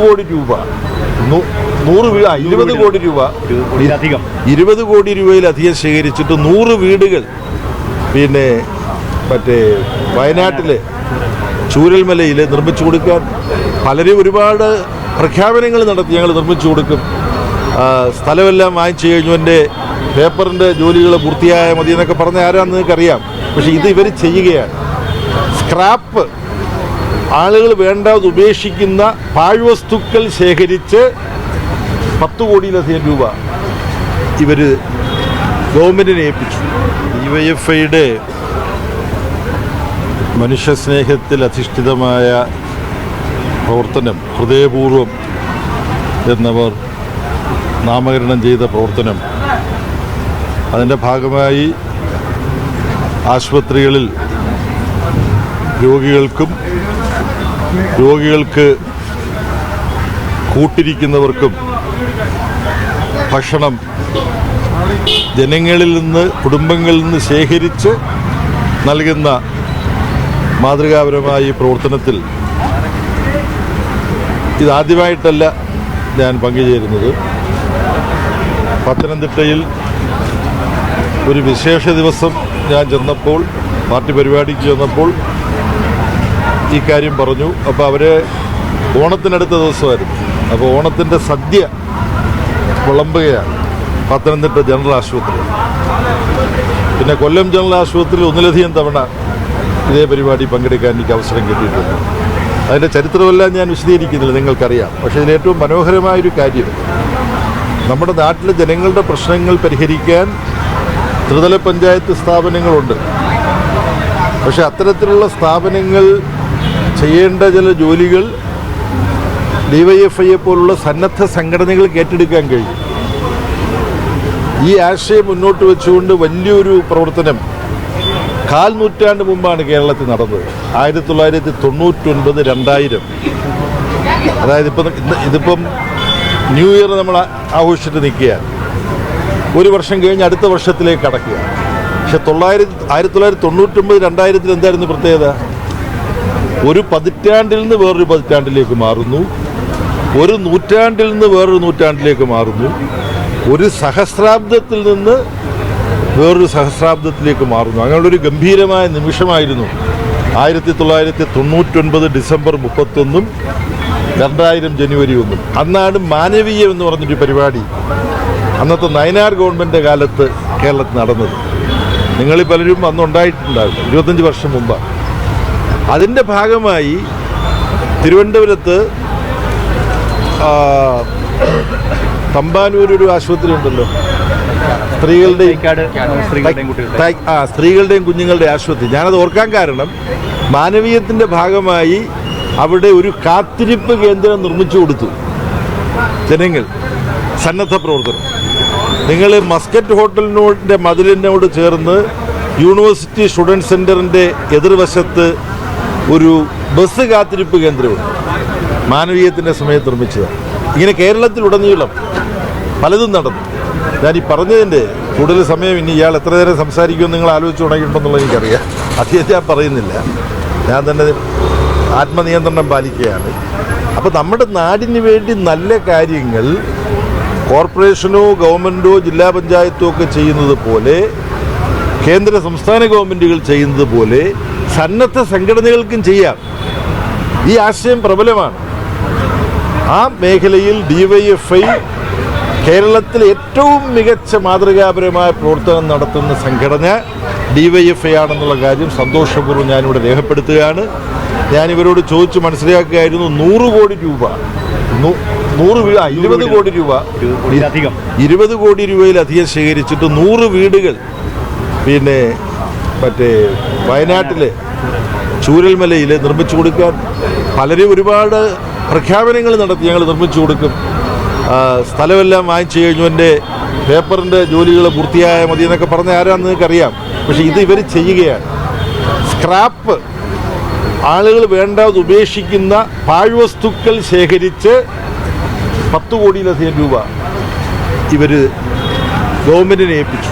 കോടി രൂപ. നൂറ് വീട് ഇരുപത് കോടി രൂപ. ഇരുപത് കോടി രൂപയിലധികം ശേഖരിച്ചിട്ട് നൂറ് വീടുകൾ. പിന്നെ മറ്റേ വയനാട്ടിലെ ചൂരൽമലയിൽ നിർമ്മിച്ചു കൊടുക്കാൻ പലരും ഒരുപാട് പ്രഖ്യാപനങ്ങൾ നടത്തി. ഞങ്ങൾ നിർമ്മിച്ചു കൊടുക്കും. സ്ഥലമെല്ലാം വാങ്ങിച്ചു കഴിഞ്ഞു. എന്റെ പേപ്പറിന്റെ ജോലികൾ പൂർത്തിയായ മതി എന്നൊക്കെ പറഞ്ഞ ആരാന്ന് നിങ്ങൾക്കറിയാം. പക്ഷേ ഇത് ഇവർ ചെയ്യുകയാണ്. സ്ക്രാപ്പ് ആളുകൾ വേണ്ടാതെ ഉപേക്ഷിക്കുന്ന പാഴ്വസ്തുക്കൾ ശേഖരിച്ച് പത്ത് കോടിയിലധികം രൂപ ഇവർ ഗവൺമെന്റിനെ ഏൽപ്പിച്ചു. ഡി വൈ എഫ് ഐയുടെ മനുഷ്യസ്നേഹത്തിൽ അധിഷ്ഠിതമായ പ്രവർത്തനം ഹൃദയപൂർവം എന്നവർ നാമകരണം ചെയ്ത പ്രവർത്തനം അതിന്റെ ഭാഗമായി ആശുപത്രികളിൽ രോഗികൾക്കും രോഗികൾക്ക് കൂട്ടിരിക്കുന്നവർക്കും ഭക്ഷണം ജനങ്ങളിൽ നിന്ന് കുടുംബങ്ങളിൽ നിന്ന് ശേഖരിച്ച് നൽകുന്ന മാതൃകാപരമായ ഈ പ്രവർത്തനത്തിൽ ഇതാദ്യമായിട്ടല്ല ഞാൻ പങ്കുചേരുന്നത്. പത്തനംതിട്ടയിൽ ഒരു വിശേഷ ദിവസം ഞാൻ ചെന്നപ്പോൾ പാർട്ടി പരിപാടിക്ക് ചെന്നപ്പോൾ ഈ കാര്യം പറഞ്ഞു. അപ്പോൾ അവർ ഓണത്തിനടുത്ത ദിവസമായിരുന്നു. അപ്പോൾ ഓണത്തിന്റെ സദ്യ വിളമ്പുകയാണ് പത്തനംതിട്ട ജനറൽ ആശുപത്രി പിന്നെ കൊല്ലം ജനറൽ ആശുപത്രിയിൽ ഒന്നിലധികം തവണ ഇതേ പരിപാടി പങ്കെടുക്കാൻ എനിക്ക് അവസരം കിട്ടിയിട്ടുണ്ട്. അതിന്റെ ചരിത്രമെല്ലാം ഞാൻ വിശദീകരിക്കുന്നില്ല നിങ്ങൾക്കറിയാം. പക്ഷേ ഇതിൽ ഏറ്റവും മനോഹരമായൊരു കാര്യം നമ്മുടെ നാട്ടിലെ ജനങ്ങളുടെ പ്രശ്നങ്ങൾ പരിഹരിക്കാൻ ത്രിതല പഞ്ചായത്ത് സ്ഥാപനങ്ങളുണ്ട്. പക്ഷേ അത്തരത്തിലുള്ള സ്ഥാപനങ്ങൾ ചെയ്യേണ്ട ചില ജോലികൾ ഡിവൈഎഫ്ഐയെ പോലുള്ള സന്നദ്ധ സംഘടനകൾക്ക് ഏറ്റെടുക്കാൻ കഴിയും. ഈ ആശയം മുന്നോട്ട് വെച്ചുകൊണ്ട് വലിയൊരു പ്രവർത്തനം കാൽ നൂറ്റാണ്ട് മുമ്പാണ് കേരളത്തിൽ നടന്നത്. ആയിരത്തി തൊള്ളായിരത്തി തൊണ്ണൂറ്റൊൻപത് രണ്ടായിരം. അതായത് ഇപ്പം ഇന്ന് ഇതിപ്പം ന്യൂ ഇയർ നമ്മൾ ആഘോഷിച്ചിട്ട് നിൽക്കുകയാണ്. ഒരു വർഷം കഴിഞ്ഞ് അടുത്ത വർഷത്തിലേക്ക് കടക്കുക പക്ഷെ തൊള്ളായിരത്തി ആയിരത്തി തൊള്ളായിരത്തി തൊണ്ണൂറ്റൊമ്പത് രണ്ടായിരത്തിൽ എന്തായിരുന്നു പ്രത്യേകത? ഒരു പതിറ്റാണ്ടിൽ നിന്ന് വേറൊരു പതിറ്റാണ്ടിലേക്ക് മാറുന്നു. ഒരു നൂറ്റാണ്ടിൽ നിന്ന് വേറൊരു നൂറ്റാണ്ടിലേക്ക് മാറുന്നു. ഒരു സഹസ്രാബ്ദത്തിൽ നിന്ന് വേറൊരു സഹസ്രാബ്ദത്തിലേക്ക് മാറുന്നു. അങ്ങനെയുള്ളൊരു ഗംഭീരമായ നിമിഷമായിരുന്നു ആയിരത്തി തൊള്ളായിരത്തി തൊണ്ണൂറ്റൊൻപത് ഡിസംബർ മുപ്പത്തൊന്നും രണ്ടായിരം ജനുവരി ഒന്നും. അന്നാണ് മാനവീയം എന്ന് പറഞ്ഞൊരു പരിപാടി അന്നത്തെ നയനാർ ഗവൺമെന്റ് കാലത്ത് കേരളത്തിൽ നടന്നത്. നിങ്ങളിൽ പലരും അന്ന് ഉണ്ടായിട്ടുണ്ടാകും ഇരുപത്തഞ്ച് വർഷം മുമ്പാണ് അതിന്റെ ഭാഗമായി തിരുവനന്തപുരത്ത് തമ്പാനൂരൊരു തമ്പാനൂർ ഒരു ആശുപത്രി ഉണ്ടല്ലോ. സ്ത്രീകളുടെയും ആ സ്ത്രീകളുടെയും കുഞ്ഞുങ്ങളുടെ ആശുപത്രി. ഞാനത് ഓർക്കാൻ കാരണം മാനവീയത്തിന്റെ ഭാഗമായി അവിടെ ഒരു കാത്തിരിപ്പ് കേന്ദ്രം നിർമ്മിച്ചു കൊടുത്തു. ജനങ്ങൾ സന്നദ്ധ പ്രവർത്തകർ. നിങ്ങൾ മസ്കറ്റ് ഹോട്ടലിനോടിന്റെ മതിലിനോട് ചേർന്ന് യൂണിവേഴ്സിറ്റി സ്റ്റുഡന്റ് സെന്ററിന്റെ എതിർവശത്ത് ഒരു ബസ് കാത്തിരിപ്പ് കേന്ദ്രമുണ്ട് മാനവീയത്തിന്റെ സമയത്ത് നിർമ്മിച്ചതാണ്. ഇങ്ങനെ കേരളത്തിലുടനീളം പലതും നടന്നു. ഞാൻ ഈ പറഞ്ഞതിന്റെ കൂടുതൽ സമയം ഇനി ഇയാൾ എത്ര നേരം സംസാരിക്കുമെന്ന് നിങ്ങൾ ആലോചിച്ച് തുടങ്ങിയിട്ടുണ്ടെന്നുള്ളത് എനിക്കറിയാം. അധികം ഞാൻ പറയുന്നില്ല. ഞാൻ തന്നെ ആത്മനിയന്ത്രണം പാലിക്കുകയാണ്. അപ്പോൾ നമ്മുടെ നാടിന് വേണ്ടി നല്ല കാര്യങ്ങൾ കോർപ്പറേഷനോ ഗവൺമെന്റോ ജില്ലാ പഞ്ചായത്തോ ഒക്കെ ചെയ്യുന്നത് പോലെ കേന്ദ്ര സംസ്ഥാന ഗവൺമെന്റുകൾ ചെയ്യുന്നത് പോലെ സന്നദ്ധ സംഘടനകൾക്കും ചെയ്യാം. ഈ ആശയം പ്രബലമാണ്. ആ മേഖലയിൽ ഡിവൈഎഫ്ഐ കേരളത്തിലെ ഏറ്റവും മികച്ച മാതൃകാപരമായ പ്രവർത്തനം നടത്തുന്ന സംഘടന ഡിവൈഎഫ്ഐ ആണെന്നുള്ള കാര്യം സന്തോഷപൂർവം ഞാനിവിടെ രേഖപ്പെടുത്തുകയാണ്. ഞാൻ ഇവരോട് ചോദിച്ച് മനസ്സിലാക്കുകയായിരുന്നു നൂറ് കോടി രൂപ. നൂറ് ഇരുപത് കോടി രൂപ. ഇരുപത് കോടി രൂപയിലധികം ശേഖരിച്ചിട്ട് നൂറ് വീടുകൾ. പിന്നെ മറ്റേ വയനാട്ടിലെ ചൂരൽമലയിൽ നിർമ്മിച്ചു കൊടുക്കാൻ പലരും ഒരുപാട് പ്രഖ്യാപനങ്ങൾ നടത്തി. ഞങ്ങൾ നിർമ്മിച്ചു കൊടുക്കും. സ്ഥലമെല്ലാം വാങ്ങിച്ചു കഴിഞ്ഞു. എന്റെ പേപ്പറിന്റെ ജോലികൾ പൂർത്തിയായ മതി എന്നൊക്കെ പറഞ്ഞ ആരാന്ന് നിങ്ങൾക്കറിയാം. പക്ഷേ ഇത് ഇവർ ചെയ്യുകയാണ്. സ്ക്രാപ്പ് ആളുകൾ വേണ്ടാതെ ഉപേക്ഷിക്കുന്ന പാഴ്വസ്തുക്കൾ ശേഖരിച്ച് പത്ത് കോടിയിലധികം രൂപ ഇവർ ഗവൺമെന്റിനെ ഏൽപ്പിച്ചു.